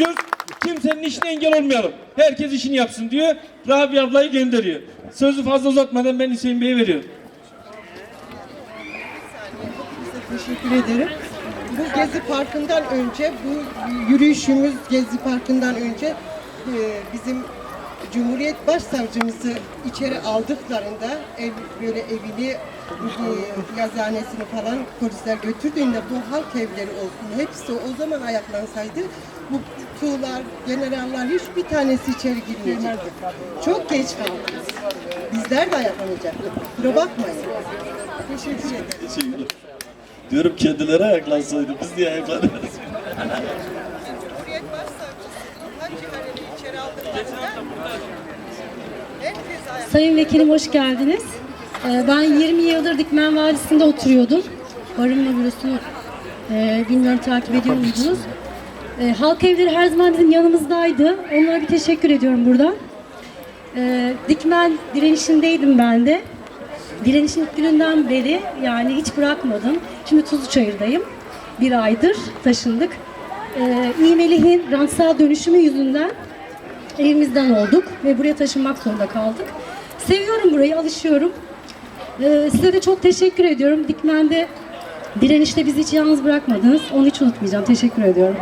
istiyoruz. Kimsenin işine engel olmayalım. Herkes işini yapsın diyor. Rabia ablayı gönderiyor. Sözü fazla uzatmadan ben Hüseyin Bey'e veriyorum. Teşekkür ederim. Bu Gezi Parkı'ndan önce, bu yürüyüşümüz Gezi Parkı'ndan önce e, bizim Cumhuriyet Başsavcımızı içeri aldıklarında ev, böyle evini, e, yazıhanesini falan polisler götürdüğünde bu halk evleri olsun hepsi o zaman ayaklansaydı bu tuğlar, generaller hiçbir tanesi içeri girmeyecekti. Çok geç kaldınız. Bizler de ayaklanacaktık. Kusura bakmayın. Teşekkür ederim. Teşekkürler. Diyorum kendileri ayaklansaydı biz niye ayaklanıyoruz? Cumhuriyet Başsavcısı Hac Cihan'ı içeri aldıklarında herkes ayağa Sayın Vekilim hoş geldiniz. Ee, Ben 20 yıldır Dikmen Vadisi'nde oturuyordum. Barınma bürosunu e, bilmiyorum takip ediyor muydunuz? E, Halk evleri her zaman bizim yanımızdaydı. Onlara bir teşekkür ediyorum buradan. E, Dikmen direnişindeydim ben de. Direnişin gününden beri yani hiç bırakmadım. Şimdi Tuzluçayır'dayım. Bir aydır taşındık. İğmeli'nin rantsal dönüşümü yüzünden evimizden olduk ve buraya taşınmak zorunda kaldık. Seviyorum burayı, alışıyorum. Ee, size de çok teşekkür ediyorum. Dikmen'de direnişte bizi hiç yalnız bırakmadınız. Onu hiç unutmayacağım. Teşekkür ediyorum.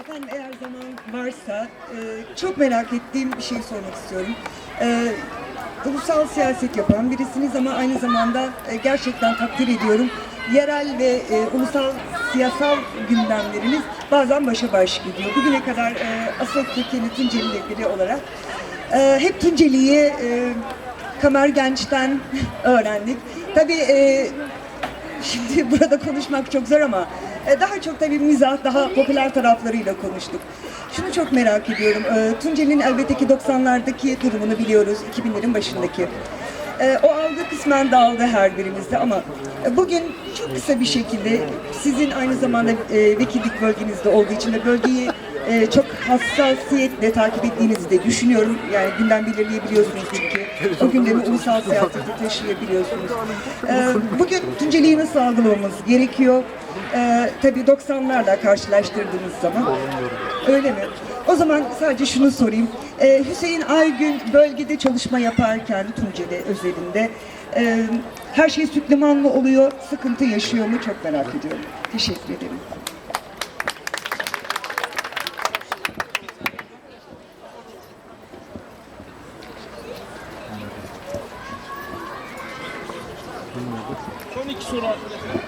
Efendim eğer zaman varsa e, çok merak ettiğim bir şey sormak istiyorum. E, ulusal siyaset yapan birisiniz ama aynı zamanda e, gerçekten takdir ediyorum. Yerel ve e, ulusal siyasal gündemleriniz bazen başa baş gidiyor. Bugüne kadar e, asıl Türkiye'nin Tunceli'yle biri olarak e, hep Tunceli'yi e, Kamer Genç'ten öğrendik. Tabii e, Şimdi burada konuşmak çok zor ama e, daha çok tabii mizah, daha popüler taraflarıyla konuştuk. Şunu çok merak ediyorum. E, Tunceli'nin elbette ki 90'lardaki durumunu biliyoruz, 2000'lerin başındaki. E, O algı kısmen dağıldı her birimizde ama bugün çok kısa bir şekilde sizin aynı zamanda e, vekillik bölgenizde olduğu için de bölgeyi e, çok hassasiyetle takip ettiğinizi de düşünüyorum. Yani gündem belirleyebiliyorsunuz çünkü. O gündemi ulusal siyasete taşıyabiliyorsunuz. E, bugün Tunceli'yi nasıl algılamamız gerekiyor? E, tabii 90'larla karşılaştırdığınız zaman. Öyle mi? O zaman sadece şunu sorayım. E, Hüseyin Aygün bölgede çalışma yaparken Tunceli özelinde e, her şey süt mı oluyor? Sıkıntı yaşıyor mu? Çok merak ediyorum. Teşekkür ederim. Son iki soru arkadaşlar.